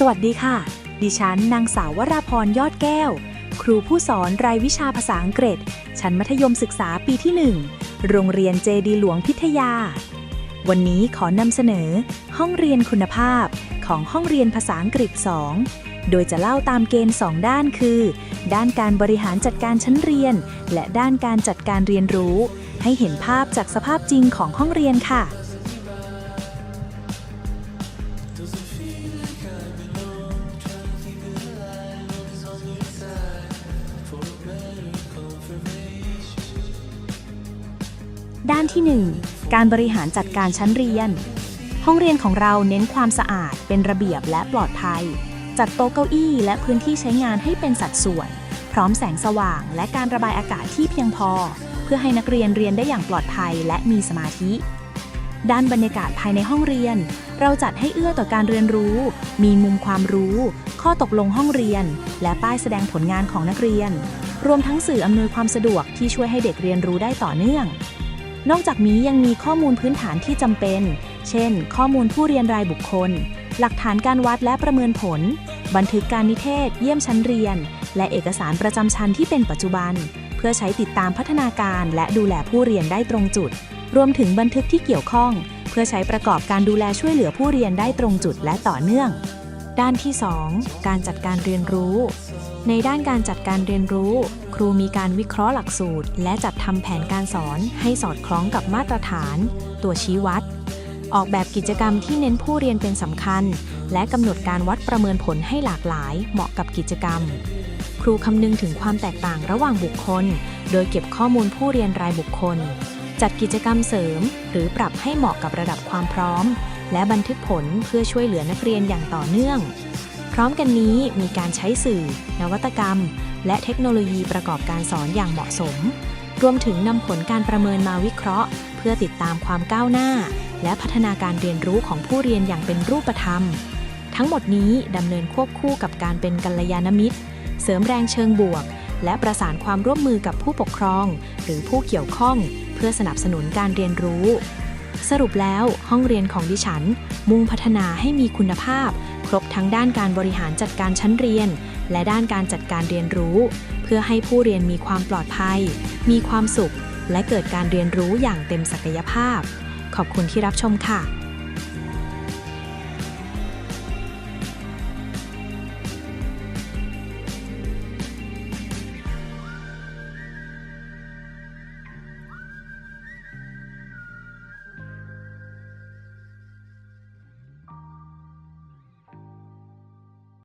สวัสดีค่ะ ดิฉันนางสาววราพรยอดแก้ว ครูผู้สอนรายวิชาภาษาอังกฤษ ชั้นมัธยมศึกษาปีที่ 1 โรงเรียนเจดีหลวงพิทยา วันนี้ขอนำเสนอ ห้องเรียนคุณภาพของห้องเรียนภาษาอังกฤษ 2 โดยจะเล่าตามเกณฑ์ 2 ด้านคือ ด้านการบริหารจัดการชั้นเรียน และด้านการจัดการเรียนรู้ ให้เห็นภาพจากสภาพจริงของห้องเรียนค่ะ ด้านที่ 1 การบริหารจัดการชั้นเรียน ห้องเรียนของเราเน้นความสะอาด เป็นระเบียบและปลอดภัย จัดโต๊ะเก้าอี้และพื้นที่ใช้งานให้เป็นสัดส่วน พร้อมแสงสว่างและการระบายอากาศที่เพียงพอ เพื่อให้นักเรียนเรียนได้อย่างปลอดภัยและมีสมาธิ ด้านบรรยากาศภายในห้องเรียน เราจัดให้เอื้อต่อการเรียนรู้ มีมุมความรู้ ข้อตกลงห้องเรียน และป้ายแสดงผลงานของนักเรียน รวมทั้งสื่ออำนวยความสะดวกที่ช่วยให้เด็กเรียนรู้ได้ต่อเนื่อง นอกจากนี้ยังมีข้อมูลพื้นฐานที่จำเป็น เช่น ข้อมูลผู้เรียนรายบุคคล หลักฐานการวัดและประเมินผล บันทึกการนิเทศ เยี่ยมชั้นเรียน และเอกสารประจำชั้นที่เป็นปัจจุบัน เพื่อใช้ติดตามพัฒนาการและดูแลผู้เรียนได้ตรงจุด รวมถึงบันทึกที่เกี่ยวข้อง เพื่อใช้ประกอบการดูแลช่วยเหลือผู้เรียนได้ตรงจุดและต่อเนื่อง ด้านที่ 2 การจัดการเรียนรู้ ในด้านการจัดการเรียนรู้ ครูมีการวิเคราะห์หลักสูตร และจัดทำแผนการสอนให้สอดคล้องกับมาตรฐาน ตัวชี้วัด ออกแบบกิจกรรมที่เน้นผู้เรียนเป็นสำคัญ และกำหนดการวัดประเมินผลให้หลากหลาย เหมาะกับกิจกรรม ครูคำนึงถึงความแตกต่างระหว่างบุคคล โดยเก็บข้อมูลผู้เรียนรายบุคคล จัดกิจกรรมเสริม หรือปรับให้เหมาะกับระดับความพร้อม และบันทึกผลเพื่อช่วยเหลือนักเรียนอย่างต่อเนื่อง ร้อมกันนี้มีการใช้สื่อ นวัตกรรม และเทคโนโลยีประกอบการสอนอย่างเหมาะสม รวมถึงนำผลการประเมินมาวิเคราะห์ เพื่อติดตามความก้าวหน้า และพัฒนาการเรียนรู้ของผู้เรียนอย่างเป็นรูปธรรม ทั้งหมดนี้ดำเนินควบคู่กับการเป็นกัลยาณมิตร เสริมแรงเชิงบวก และประสานความร่วมมือกับผู้ปกครอง หรือผู้เกี่ยวข้อง เพื่อสนับสนุนการเรียนรู้ สรุปแล้วห้องเรียนของดิฉัน มุ่งพัฒนาให้มีคุณภาพ ครบทั้งด้านการบริหารจัดการชั้นเรียน และด้านการจัดการเรียนรู้ เพื่อให้ผู้เรียนมีความปลอดภัย มีความสุข และเกิดการเรียนรู้อย่างเต็มศักยภาพ ขอบคุณที่รับชมค่ะ